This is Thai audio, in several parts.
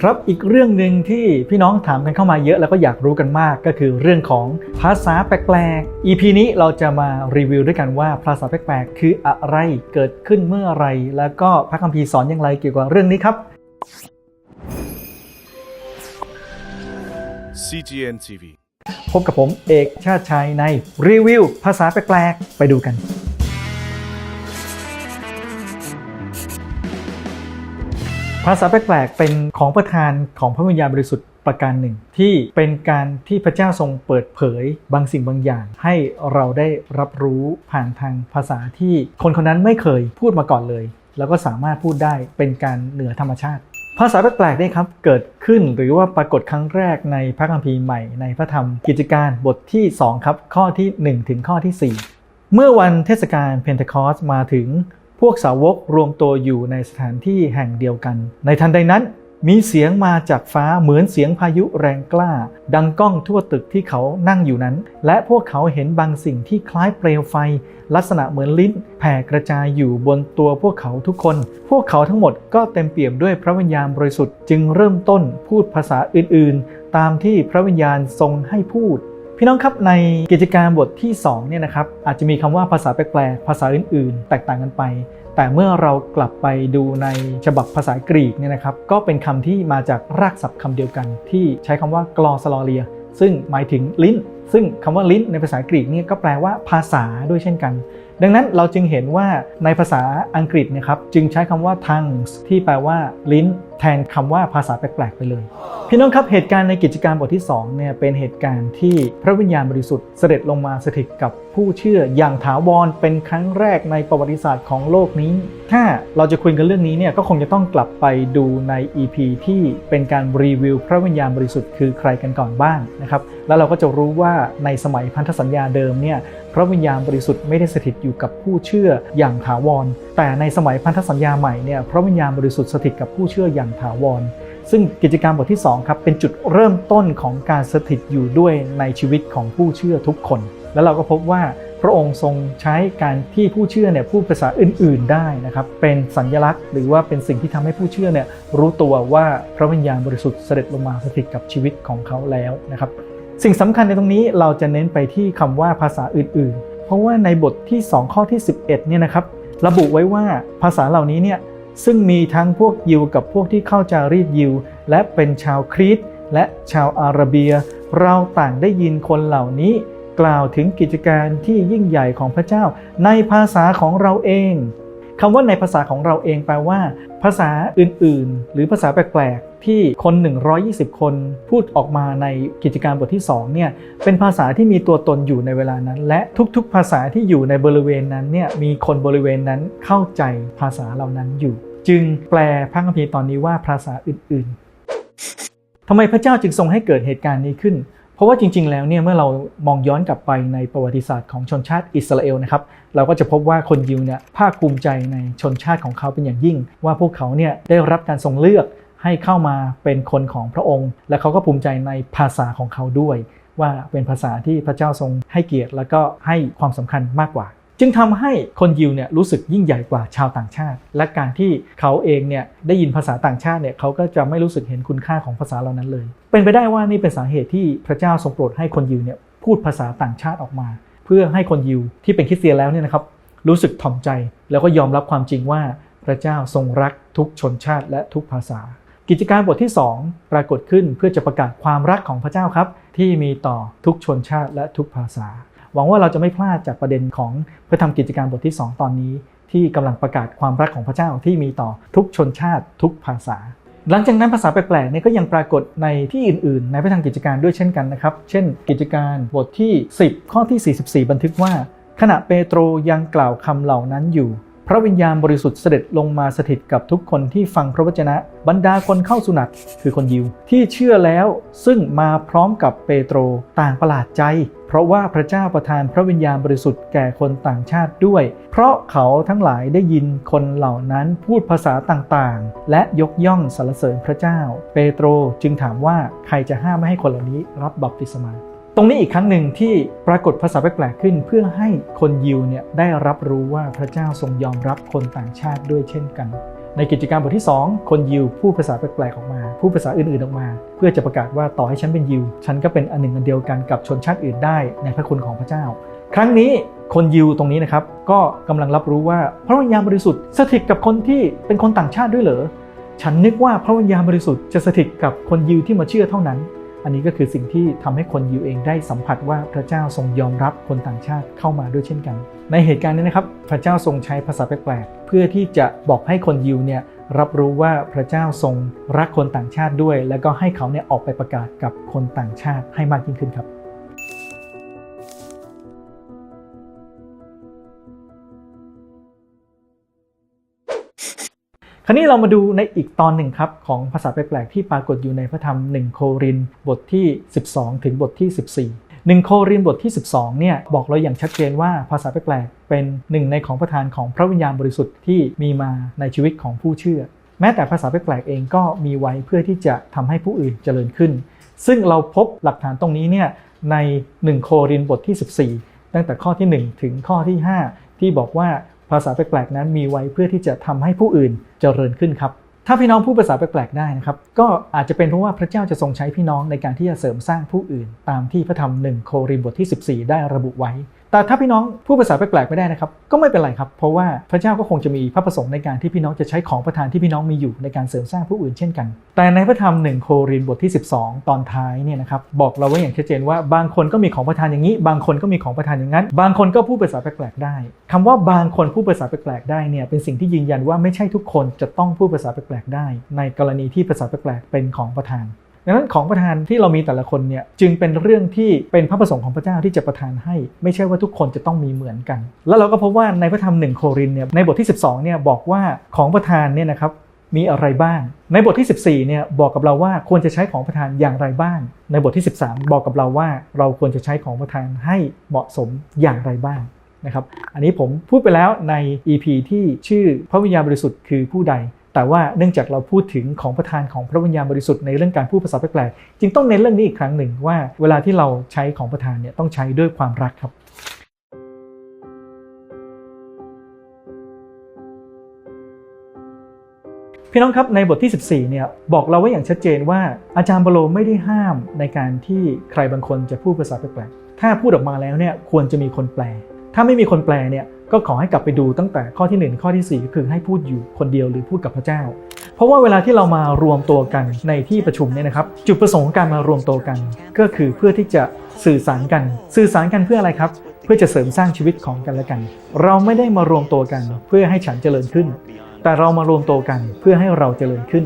ครับอีกเรื่องหนึ่งที่พี่น้องถามกันเข้ามาเยอะแล้วก็อยากรู้กันมากก็คือเรื่องของภาษาแปลกๆ EP นี้เราจะมารีวิวด้วยกันว่าภาษาแปลกๆ คืออะไรเกิดขึ้นเมื่อไหรแล้วก็พระคัมภีร์สอนอย่างไรเกี่ยวกับเรื่องนี้ครับ CGN TV. พบกับผมเอกชาติชัยในรีวิวภาษาแปลกๆ ไปดูกัน ภาษาแปลกๆเป็นของประทานของพระวิญญาณบริสุทธิ์ประการหนึ่ง ที่เป็นการที่พระเจ้าทรงเปิดเผยบางสิ่งบางอย่าง ให้เราได้รับรู้ผ่านทางภาษาที่คนคนนั้นไม่เคยพูดมาก่อนเลย แล้วก็สามารถพูดได้เป็นการเหนือธรรมชาติ ภาษาแปลกๆนี่ครับเกิดขึ้นหรือว่าปรากฏครั้งแรกในพระคัมภีร์ใหม่ในพระธรรมกิจการบทที่ 2 ครับ ข้อที่ 1 ถึงข้อที่ 4 เมื่อวันเทศกาลเพนเทคอสมาถึง พวกสาวกรวมตัวอยู่ในสถานที่แห่งเดียวกัน ในทันใดนั้นมีเสียงมาจากฟ้าเหมือนเสียงพายุแรงกล้า ดังก้องทั่วตึกที่เขานั่งอยู่นั้น และพวกเขาเห็นบางสิ่งที่คล้ายเปลวไฟ ลักษณะเหมือนลิ้นแผ่กระจายอยู่บนตัวพวกเขาทุกคน พวกเขาทั้งหมดก็เต็มเปี่ยมด้วยพระวิญญาณบริสุทธิ์จึงเริ่มต้นพูดภาษาอื่นๆ ตามที่พระวิญญาณทรงให้พูด พี่น้องครับในกิจการบทที่2เนี่ยนะครับอาจจะมีคำว่าภาษาแปลกๆภาษาอื่นๆ แตกต่างกันไป แต่เมื่อเรากลับไปดูในฉบับภาษากรีกเนี่ยนะครับก็เป็นคำที่มาจากรากศัพท์คำเดียวกัน ที่ใช้คำว่ากลอสลอเลีย ซึ่งหมายถึงลิ้น ซึ่งคำว่าลิ้นในภาษากรีกนี่ก็แปลว่าภาษาด้วยเช่นกัน ดังนั้นเราจึงเห็นว่าในภาษาอังกฤษนะครับจึงใช้คำว่า tongues ที่แปลว่าลิ้น แทนคำว่าภาษาแปลกๆไปเลย พี่น้องครับเหตุการณ์ในกิจการบทที่2เนี่ยเป็นเหตุการณ์ที่พระวิญญาณบริสุทธิ์เสด็จลงมาสถิตกับผู้เชื่ออย่างถาวรเป็นครั้งแรกในประวัติศาสตร์ของโลกนี้ ถ้าเราจะคุยกันเรื่องนี้เนี่ยก็คงจะต้องกลับไปดูใน EP ที่เป็นการรีวิวพระวิญญาณบริสุทธิ์คือใครกันก่อนบ้างนะครับแล้วเราก็จะรู้ว่าในสมัยพันธสัญญาเดิมเนี่ยพระวิญญาณบริสุทธิ์ไม่ได้สถิตอยู่กับผู้เชื่ออย่างถาวร แต่ในสมัยพันธสัญญาใหม่เนี่ยพระวิญญาณบริสุทธิ์สถิตกับผู้เชื่ออย่างถาวร ซึ่งกิจกรรมบทที่2ครับเป็นจุดเริ่มต้นของการสถิตอยู่ด้วยในชีวิตของผู้เชื่อทุกคน แล้วเราก็พบว่าพระองค์ทรงใช้การที่ผู้เชื่อเนี่ยพูดภาษาอื่น ๆได้นะครับเป็นสัญลักษณ์ หรือว่าเป็นสิ่งที่ทำให้ผู้เชื่อเนี่ยรู้ตัวว่าพระวิญญาณบริสุทธิ์เสด็จลงมาสถิตกับชีวิตของเขาแล้วนะครับ สิ่งสำคัญในตรงนี้เราจะเน้นไปที่คำว่าภาษาอื่นๆ เพราะว่าในบทที่ 2 ข้อที่ 11เนี่ยนะครับระบุไว้ว่าภาษาเหล่านี้เนี่ยซึ่งมีทั้งพวกยิวกับพวกที่เข้าจารีตยิว และเป็นชาวคริสต์และชาวอาระเบีย เราต่างได้ยินคนเหล่านี้ กล่าวถึงกิจการที่ยิ่งใหญ่ของพระเจ้าในภาษาของเราเอง คำว่าในภาษาของเราเองแปลว่า ภาษาอื่นๆ หรือภาษาแปลกๆ ที่คน 120 คนพูดออกมาในกิจการบทที่2เนี่ยเป็นภาษาที่มีตัวตนอยู่ในเวลานั้น และทุกๆ ภาษาที่อยู่ในบริเวณนั้นเนี่ยมีคนบริเวณนั้นเข้าใจภาษาเหล่านั้นอยู่ จึงแปลพระคัมภีร์ตอนนี้ว่าภาษาอื่นๆทำไมพระเจ้าจึงทรงให้เกิดเหตุการณ์นี้ขึ้น เพราะว่าจริง ๆ แล้วเนี่ยเมื่อเรามองย้อนกลับไปในประวัติศาสตร์ของชนชาติอิสราเอลนะครับเราก็จะพบว่าคนยิวเนี่ยภาคภูมิใจในชนชาติของเขาเป็นอย่างยิ่ง ว่าพวกเขาเนี่ยได้รับการทรงเลือกให้เข้ามาเป็นคนของพระองค์ และเขาก็ภูมิใจในภาษาของเขาด้วย ว่าเป็นภาษาที่พระเจ้าทรงให้เกียรติ แล้วก็ให้ความสำคัญมากกว่า จึงทำให้คนยิวเนี่ยรู้สึกยิ่งใหญ่กว่าชาวต่างชาติ และการที่เขาเองเนี่ยได้ยินภาษาต่างชาติเนี่ยเขาก็จะไม่รู้สึกเห็นคุณค่าของภาษาเหล่านั้นเลย เป็นไปได้ว่านี่เป็นสาเหตุที่พระเจ้าทรงโปรดให้คนยิวเนี่ยพูดภาษาต่างชาติออกมา เพื่อให้คนยิวที่เป็นคริสเตียนแล้วเนี่ยนะครับรู้สึกถ่อมใจ แล้วก็ยอมรับความจริงว่าพระเจ้าทรงรักทุกชนชาติและทุกภาษา กิจการบทที่ 2 ปรากฏขึ้นเพื่อจะประกาศความรักของพระเจ้าครับ ที่มีต่อทุกชนชาติและทุกภาษา หวังว่าเราจะไม่พลาดจากประเด็นของพระธรรมกิจการบทที่ 2 ตอนนี้ ที่กำลังประกาศความรักของพระเจ้าที่มีต่อทุกชนชาติทุกภาษา หลังจากนั้นภาษาแปลกๆเนี่ยก็ยังปรากฏในที่อื่น ๆ ในพระธรรมกิจการด้วยเช่นกันนะครับ เช่น กิจการบทที่ 10 ข้อที่ 44 บันทึกว่า ขณะเปโตรยังกล่าวคำเหล่านั้นอยู่พระวิญญาณบริสุทธิ์เสด็จลงมาสถิตกับทุกคนที่ฟังพระวจนะ บรรดาคนเข้าสุนัตคือคนยิว ที่เชื่อแล้วซึ่งมาพร้อมกับเปโตรต่างประหลาดใจ เพราะว่าพระเจ้าประทานพระวิญญาณบริสุทธิ์แก่คนต่างชาติด้วย เพราะเขาทั้งหลายได้ยินคนเหล่านั้นพูดภาษาต่างๆ และยกย่องสรรเสริญพระเจ้า เปโตรจึงถามว่าใครจะห้ามไม่ให้คนเหล่านี้รับบัพติศมา ตรงนี้อีกครั้งหนึ่งที่ปรากฏภาษาแปลกๆขึ้น เพื่อให้คนยิวเนี่ยได้รับรู้ว่าพระเจ้าทรงยอมรับคนต่างชาติด้วยเช่นกัน ในกิจกรรมบทที่ 2 คนยิวพูดภาษาแปลกๆออกมาพูดภาษาอื่นๆออกมา เพื่อจะประกาศว่าต่อให้ฉันเป็นยิว ฉันก็เป็นอันหนึ่งอันเดียวกันกับชนชาติอื่นได้ในพระคุณของพระเจ้า ครั้งนี้คนยิวตรงนี้นะครับ ก็กำลังรับรู้ว่าพระวิญญาณบริสุทธิ์สถิตกับคนที่เป็นคนต่างชาติด้วยเหรอฉันนึกว่าพระวิญญาณบริสุทธิ์จะสถิตกับคนยิวที่มาเชื่อเท่านั้น อันนี้ก็คือสิ่งที่ทำให้คนยิวเองได้สัมผัสว่าพระเจ้าทรงยอมรับคนต่างชาติเข้ามาด้วยเช่นกัน ในเหตุการณ์นี้นะครับพระเจ้าทรงใช้ภาษาแปลกๆเพื่อที่จะบอกให้คนยิวเนี่ยรับรู้ว่าพระเจ้าทรงรักคนต่างชาติด้วย แล้วก็ให้เขาเนี่ยออกไปประกาศกับคนต่างชาติให้มากยิ่งขึ้นครับคราวนี้เรามาดูในอีกตอนหนึ่งครับของภาษาแปลกๆที่ปรากฏอยู่ในพระธรรม 1 โครินบทที่ 12 ถึงบทที่ 14 1โครินบทที่ 12เนี่ยบอกเราอย่างชัดเจนว่าภาษาแปลกๆเป็นหนึ่งในของประทานของพระวิญญาณบริสุทธิ์ที่มีมาในชีวิตของผู้เชื่อ แม้แต่ภาษาแปลกๆเองก็มีไว้เพื่อที่จะทำให้ผู้อื่นเจริญขึ้น ซึ่งเราพบหลักฐานตรงนี้เนี่ยใน1โครินบทที่ 14 ตั้งแต่ข้อที่ 1 ถึงข้อที่ 5 ที่บอกว่าภาษาแปลกๆนั้นมีไว้เพื่อที่จะทำให้ผู้อื่นเจริญขึ้นครับ ถ้าพี่น้องพูดภาษาแปลกๆได้นะครับก็อาจจะเป็นเพราะว่าพระเจ้าจะทรงใช้พี่น้องในการที่จะเสริมสร้างผู้อื่น ตามที่พระธรรมหนึ่งโครินธ์บทที่ 14 ได้ระบุไว้ แต่ถ้าพี่น้องพูดภาษาแปลกๆไม่ได้นะครับ ก็ไม่เป็นไรครับ เพราะว่าพระเจ้าก็คงจะมีพระประสงค์ในการที่พี่น้องจะใช้ของประทานที่พี่น้องมีอยู่ในการเสริมสร้างผู้อื่นเช่นกัน แต่ในพระธรรมหนึ่งโครินบทที่ 12 ตอนท้ายเนี่ยนะครับบอกเราไว้อย่างชัดเจนว่าบางคนก็มีของประทานอย่างนี้ บางคนก็มีของประทานอย่างนั้น บางคนก็พูดภาษาแปลกๆได้คำว่าบางคนพูดภาษาแปลกๆได้เนี่ยเป็นสิ่งที่ยืนยันว่าไม่ใช่ทุกคนจะต้องพูดภาษาแปลกๆได้ ในกรณีที่ภาษาแปลกๆเป็นของประทาน ดังนั้นของประทานที่เรามีแต่ละคนเนี่ยจึงเป็นเรื่องที่เป็นพระประสงค์ของพระเจ้าที่จะประทานให้ ไม่ใช่ว่าทุกคนจะต้องมีเหมือนกัน แล้วเราก็พบว่าในพระธรรมหนึ่งโครินเนี่ยในบทที่ 12เนี่ยบอกว่าของประทานเนี่ยนะครับมีอะไรบ้าง ในบทที่ 14เนี่ยบอกกับเราว่าควรจะใช้ของประทานอย่างไรบ้าง ในบทที่ 13 บอกกับเราว่าเราควรจะใช้ของประทานให้เหมาะสมอย่างไรบ้างนะครับ อันนี้ผมพูดไปแล้วใน EP ที่ชื่อพระวิญญาณบริสุทธิ์คือผู้ใด แต่ว่าเนื่องจากเราพูดถึงของประทานของพระวิญญาณบริสุทธิ์ในเรื่องการพูดภาษาแปลกๆจึงต้องเน้นเรื่องนี้อีกครั้งหนึ่งว่า เวลาที่เราใช้ของประทานเนี่ยต้องใช้ด้วยความรักครับพี่น้องครับในบทที่ 14เนี่ยบอกเราไว้อย่างชัดเจนว่าอาจารย์บโลไม่ได้ห้ามในการที่ใครบางคนจะพูดภาษาแปลกๆถ้าพูดออกมาแล้วเนี่ยควรจะมีคนแปล ถ้าไม่มีคนแปลเนี่ยก็ขอให้กลับไปดูตั้งแต่ข้อที่ 1 ข้อที่ 4 ก็คือให้พูดอยู่คนเดียวหรือพูดกับพระเจ้า เพราะว่าเวลาที่เรามารวมตัวกันในที่ประชุมเนี่ยนะครับจุดประสงค์ของการมารวมตัวกัน ก็คือเพื่อที่จะสื่อสารกัน สื่อสารกันเพื่ออะไรครับ เพื่อจะเสริมสร้างชีวิตของกันและกัน เราไม่ได้มารวมตัวกัน เพื่อให้ฉันเจริญขึ้น แต่เรามารวมตัวกันเพื่อให้เราเจริญขึ้น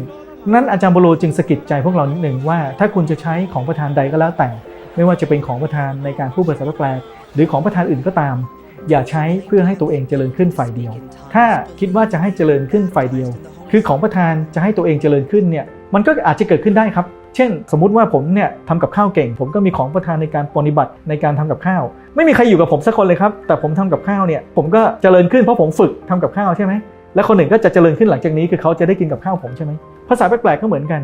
นั้นอาจารย์บโลจึงสะกิดใจพวกเรานิดหนึ่งว่า ถ้าคุณจะใช้ของประทานใดก็แล้วแต่ ไม่ว่าจะเป็นของประทานในการพูดภาษาแปลกหรือของประทานอื่นก็ตาม อย่าใช้เพื่อให้ตัวเองเจริญขึ้นฝ่ายเดียว ถ้าคิดว่าจะให้เจริญขึ้นฝ่ายเดียว คือของประทานจะให้ตัวเองเจริญขึ้นเนี่ยมันก็อาจจะเกิดขึ้นได้ครับ เช่น สมมุติว่าผมเนี่ยทำกับข้าวเก่ง ผมก็มีของประทานในการปฏิบัติในการทำกับข้าว ไม่มีใครอยู่กับผมสักคนเลยครับ แต่ผมทำกับข้าวเนี่ยผมก็เจริญขึ้นเพราะผมฝึกทำกับข้าวใช่ไหมและคนหนึ่งก็จะเจริญขึ้นหลังจากนี้คือเขาจะได้กินกับข้าวผมใช่ไหมภาษาแปลกๆก็เหมือนกัน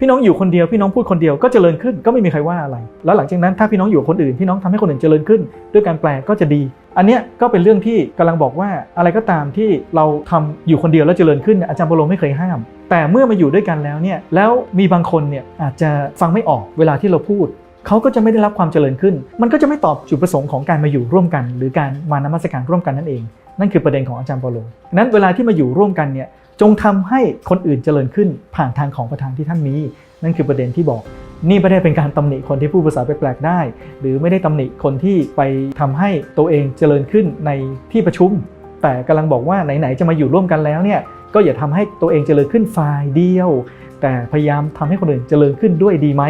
พี่น้องอยู่คนเดียวพี่น้องพูดคนเดียวก็เจริญขึ้นก็ไม่มีใครว่าอะไร แล้วหลังจากนั้นถ้าพี่น้องอยู่คนอื่นพี่น้องทำให้คนอื่นเจริญขึ้น ด้วยการแปลก็จะดี อันเนี้ยก็เป็นเรื่องที่กำลังบอกว่าอะไรก็ตามที่เราทำอยู่คนเดียวแล้วเจริญขึ้นอาจารย์โปโลไม่เคยห้าม แต่เมื่อมาอยู่ด้วยกันแล้วเนี่ยแล้วมีบางคนเนี่ยอาจจะฟังไม่ออกเวลาที่เราพูดเขาก็จะไม่ได้รับความเจริญขึ้น มันก็จะไม่ตอบจุดประสงค์ของการมาอยู่ร่วมกัน หรือการมานมัสการร่วมกันนั่นเอง นั่นคือประเด็นของอาจารย์ปโลนั้นเวลาที่มาอยู่ร่วมกันเนี่ย จงทำให้คนอื่นเจริญขึ้นผ่านทางของประทานที่ท่านมี นั่นคือประเด็นที่บอก นี่ไม่ได้เป็นการตำหนิคนที่พูดภาษาแปลกๆได้ หรือไม่ได้ตำหนิคนที่ไปทำให้ตัวเองเจริญขึ้นในที่ประชุม แต่กำลังบอกว่าไหนๆจะมาอยู่ร่วมกันแล้วเนี่ยก็อย่าทำให้ตัวเองเจริญขึ้นฝ่ายเดียว แต่พยายามทำให้คนอื่นเจริญขึ้นด้วยดีไหม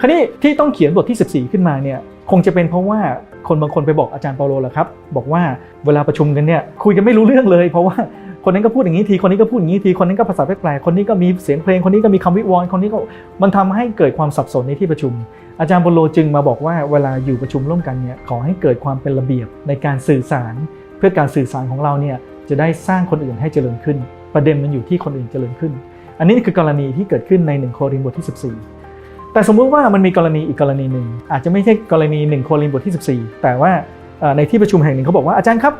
คราวนี้ที่ต้องเขียนบทที่ 14 ขึ้นมาเนี่ยคงจะเป็นเพราะว่าคนบางคนไปบอกอาจารย์เปาโลแหละครับ บอกว่าเวลาประชุมกันเนี่ยคุยกันไม่รู้เรื่องเลย เพราะว่า คนนั้นก็พูดอย่างนี้ทีคนนี้ก็พูดอย่างนี้ทีคนนั้นก็ภาษาแปลกๆคนนี้ก็มีเสียงเพลงคนนี้ก็มีคำวิวรณ์คนนี้ก็มันทำให้เกิดความสับสนในที่ประชุม อาจารย์เปาโลจึงมาบอกว่าเวลาอยู่ประชุมร่วมกันเนี่ยขอให้เกิดความเป็นระเบียบในการสื่อสาร เพื่อการสื่อสารของเราเนี่ยจะได้สร้างคนอื่นให้เจริญขึ้น ประเด็นมันอยู่ที่คนอื่นเจริญขึ้น อันนี้คือกรณีที่เกิดขึ้นใน1โครินธ์บทที่ 14 แต่สมมุติว่ามันมีกรณีอีกกรณีหนึ่งอาจจะไม่ใช่กรณี1โครินธ์บทที่ 14 แต่ว่าในที่ประชุมแห่งหนึ่งเขาบอกว่าอาจารย์ครับ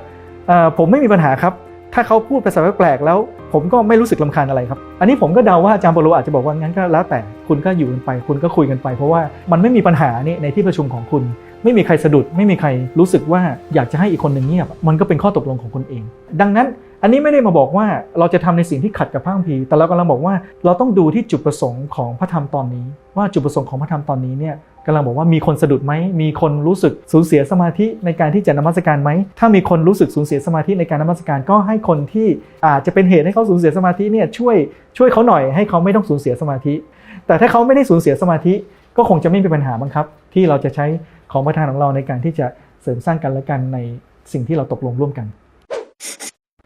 ผมไม่มีปัญหาครับ ถ้าเขาพูดภาษาแปลกๆแล้ว ผมก็ไม่รู้สึกลำคาญอะไรครับ อันนี้ผมก็เดาว่าอาจารย์เปาโลอาจจะบอกว่างั้นก็แล้วแต่คุณก็อยู่กันไป คุณก็คุยกันไป เพราะว่ามันไม่มีปัญหานี่ในที่ประชุมของคุณ ไม่มีใครสะดุด ไม่มีใครรู้สึกว่าอยากจะให้อีกคนหนึ่งเงียบ มันก็เป็นข้อตกลงของคุณเอง ดังนั้นอันนี้ไม่ได้มาบอกว่าเราจะทำในสิ่งที่ขัดกับพระคัมภีร์แต่เรากำลังบอกว่าเราต้องดูที่จุดประสงค์ของพระธรรมตอนนี้ ว่าจุดประสงค์ของพระธรรมตอนนี้เนี่ย กำลังบอกว่ามีคนสะดุดไหมมีคนรู้สึกสูญเสียสมาธิในการที่จะนมัสการไหมถ้ามีคนรู้สึกสูญเสียสมาธิในการนมัสการก็ให้คนที่อาจจะเป็นเหตุให้เขาสูญเสียสมาธิเนี่ยช่วยช่วยเขาหน่อยให้เขาไม่ต้องสูญเสียสมาธิ แต่ถ้าเขาไม่ได้สูญเสียสมาธิ ก็คงจะไม่มีปัญหาบ้างครับ ที่เราจะใช้ของประทานของเราในการที่จะเสริมสร้างกันและกันในสิ่งที่เราตกลงร่วมกัน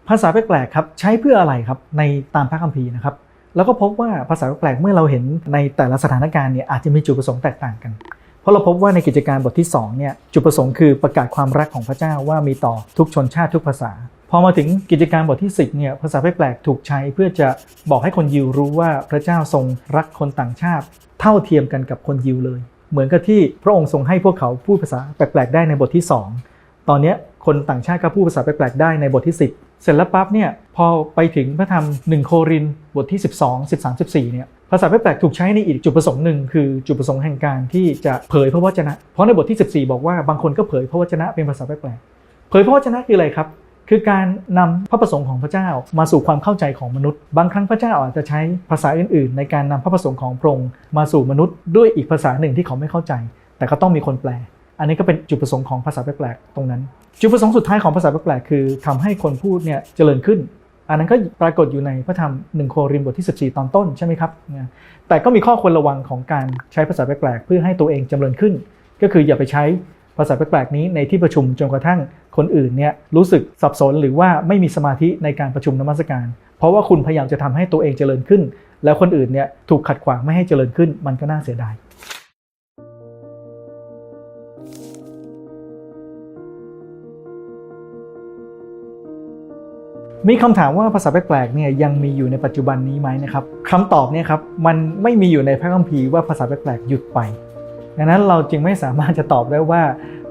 ภาษาแปลกๆครับใช้เพื่ออะไรครับในตามพระคัมภีร์นะครับ แล้วก็พบว่าภาษาแปลกเมื่อเราเห็นในแต่ละสถานการณ์เนี่ยอาจจะมีจุดประสงค์แตกต่างกัน เพราะเราพบว่าในกิจการบทที่2เนี่ยจุดประสงค์คือประกาศความรักของพระเจ้าว่ามีต่อทุกชนชาติทุกภาษา พอมาถึงกิจการบทที่10เนี่ยภาษาแปลกถูกใช้เพื่อจะบอกให้คนยิวรู้ว่าพระเจ้าทรงรักคนต่างชาติ เท่าเทียมกันกับคนยิวเลย เหมือนกับที่พระองค์ทรงให้พวกเขาพูดภาษาแปลกๆได้ในบทที่ 2 ตอนนี้ คนต่างชาติก็พูดภาษาแปลกๆได้ในบทที่ 10 เสร็จแล้วปั๊บเนี่ยพอไปถึงพระธรรม1โครินบทที่ 12 13 14เนี่ยภาษาแปลกๆถูกใช้ในอีกจุดประสงค์หนึ่งคือจุดประสงค์แห่งการที่จะเผยพระวจนะ เพราะในบทที่ 14 บอกว่าบางคนก็เผยพระวจนะเป็นภาษาแปลกๆเผยพระวจนะคืออะไรครับคือการนำพระประสงค์ของพระเจ้ามาสู่ความเข้าใจของมนุษย์ บางครั้งพระเจ้าอาจจะใช้ภาษาอื่นๆ ในการนำพระประสงค์ของพระองค์มาสู่มนุษย์ด้วยอีกภาษาหนึ่งที่เขาไม่เข้าใจ แต่ก็ต้องมีคนแปล อันนี้ก็เป็นจุดประสงค์ของภาษาแปลกๆตรงนั้น จุดประสงค์สุดท้ายของภาษาแปลกๆคือทำให้คนพูดเนี่ยเจริญขึ้น อันนั้นก็ปรากฏอยู่ในพระธรรมหนึ่งโครินบทที่ 14 ตอนต้นใช่ไหมครับแต่ก็มีข้อควรระวังของการใช้ภาษาแปลกๆเพื่อให้ตัวเองเจริญขึ้น ก็คืออย่าไปใช้ภาษาแปลกๆนี้ในที่ประชุมจนกระทั่งคนอื่นเนี่ยรู้สึกสับสนหรือว่าไม่มีสมาธิในการประชุมนมัสการ เพราะว่าคุณพยายามจะทำให้ตัวเองเจริญขึ้น แล้วคนอื่นเนี่ยถูกขัดขวางไม่ให้เจริญขึ้นมันก็น่าเสียดาย มีคำถามว่าภาษาแปลกๆเนี่ยยังมีอยู่ในปัจจุบันนี้ไหมนะครับคำตอบเนี่ยครับมันไม่มีอยู่ในพระคัมภีร์ว่าภาษาแปลกๆหยุดไปดังนั้นเราจึงไม่สามารถจะตอบได้ว่า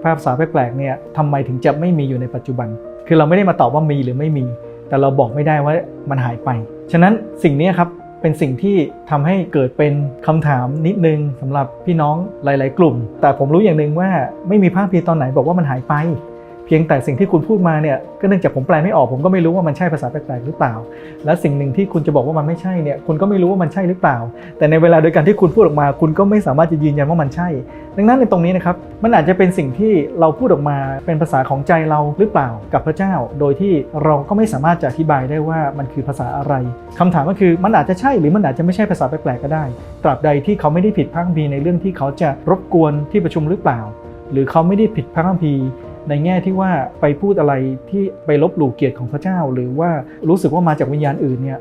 ภาษาแปลกๆเนี่ยทำไมถึงจะไม่มีอยู่ในปัจจุบัน คือเราไม่ได้มาตอบว่ามีหรือไม่มี แต่เราบอกไม่ได้ว่ามันหายไป ฉะนั้นสิ่งนี้ครับเป็นสิ่งที่ทำให้เกิดเป็นคำถามนิดนึงสำหรับพี่น้องหลาย ๆ กลุ่ม แต่ผมรู้อย่างหนึ่งว่าไม่มีภาพพีตอนไหนบอกว่ามันหายไป เพียงแต่สิ่งที่คุณพูดมาเนี่ยก็เนื่องจากผมแปลไม่ออกผมก็ไม่รู้ว่ามันใช่ภาษาแปลกๆหรือเปล่า และสิ่งหนึ่งที่คุณจะบอกว่ามันไม่ใช่เนี่ยคุณก็ไม่รู้ว่ามันใช่หรือเปล่า แต่ในเวลาโดยการที่คุณพูดออกมา คุณก็ไม่สามารถจะยืนยันว่ามันใช่ ดังนั้นในตรงนี้นะครับมันอาจจะเป็นสิ่งที่เราพูดออกมาเป็นภาษาของใจเราหรือเปล่ากับพระเจ้า โดยที่เราก็ไม่สามารถจะอธิบายได้ว่ามันคือภาษาอะไรคำถามก็คือมันอาจจะใช่หรือมันอาจจะไม่ใช่ภาษาแปลกๆก็ได้ ตราบใดที่เขาไม่ได้ผิดพระคัมภีร์ในเรื่องที่เขาจะรบกวนที่ประชุมหรือเปล่า หรือเขาไม่ได้ผิดพระคัมภีร์ ในแง่ที่ว่าไปพูดอะไรที่ไปลบหลู่เกียรติของพระเจ้า หรือว่ารู้สึกว่ามาจากวิญญาณอื่นเนี่ย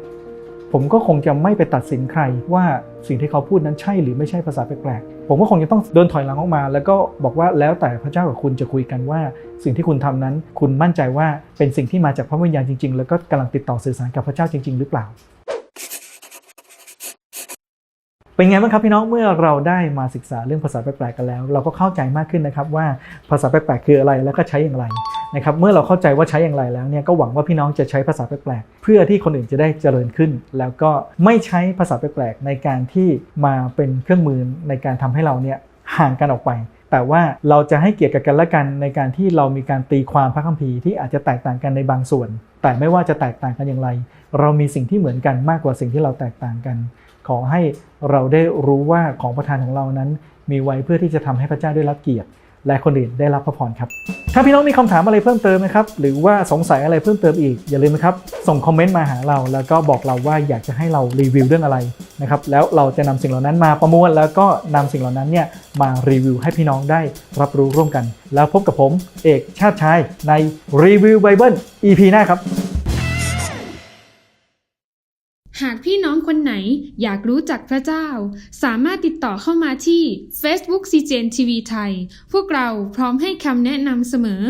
ผมก็คงจะไม่ไปตัดสินใครว่าสิ่งที่เขาพูดนั้นใช่หรือไม่ใช่ภาษาแปลกๆ ผมก็คงจะต้องเดินถอยหลังออกมา แล้วก็บอกว่าแล้วแต่พระเจ้ากับคุณจะคุยกันว่า สิ่งที่คุณทำนั้น คุณมั่นใจว่าเป็นสิ่งที่มาจากพระวิญญาณจริง ๆ แล้วก็กำลังติดต่อสื่อสารกับพระเจ้าจริง ๆ หรือเปล่า เป็นไงบ้างครับพี่น้องเมื่อเราได้มาศึกษาเรื่องภาษาแปลกๆกันแล้ว เราก็เข้าใจมากขึ้นนะครับว่าภาษาแปลกๆคืออะไรแล้วก็ใช้อย่างไรนะครับเมื่อเราเข้าใจว่าใช้อย่างไรแล้วเนี่ยก็หวังว่าพี่น้องจะใช้ภาษาแปลกๆเพื่อที่คนอื่นจะได้เจริญขึ้น แล้วก็ไม่ใช้ภาษาแปลกๆในการที่มาเป็นเครื่องมือในการทำให้เราเนี่ยห่างกันออกไปแต่ว่าเราจะให้เกียรติกันและกันในการที่เรามีการตีความพระคัมภีร์ที่อาจจะแตกต่างกันในบางส่วน แต่ไม่ว่าจะแตกต่างกันอย่างไร เรามีสิ่งที่เหมือนกันมากกว่าสิ่งที่เราแตกต่างกัน ขอให้เราได้รู้ว่าของประทานของเรานั้น มีไว้เพื่อที่จะทำให้พระเจ้าได้รับเกียรติ และคนอื่นได้รับพระพรครับ ถ้าพี่น้องมีคำถามอะไรเพิ่มเติมนะครับ หรือว่าสงสัยอะไรเพิ่มเติมอีก อย่าลืมนะครับ ส่งคอมเมนต์มาหาเรา แล้วก็บอกเราว่าอยากจะให้เรารีวิวเรื่องอะไรนะครับ แล้วเราจะนำสิ่งเหล่านั้นมาประมวล แล้วก็นำสิ่งเหล่านั้นเนี่ยมารีวิวให้พี่น้องได้รับรู้ร่วมกัน แล้วพบกับผม เอกชาติชายในรีวิวไบเบิล EP หน้าครับ หากพี่น้องคนไหนอยากรู้จักพระเจ้า สามารถติดต่อเข้ามาที่ Facebook c g n TV ไทย พวกเราพร้อมให้คำแนะนำเสมอ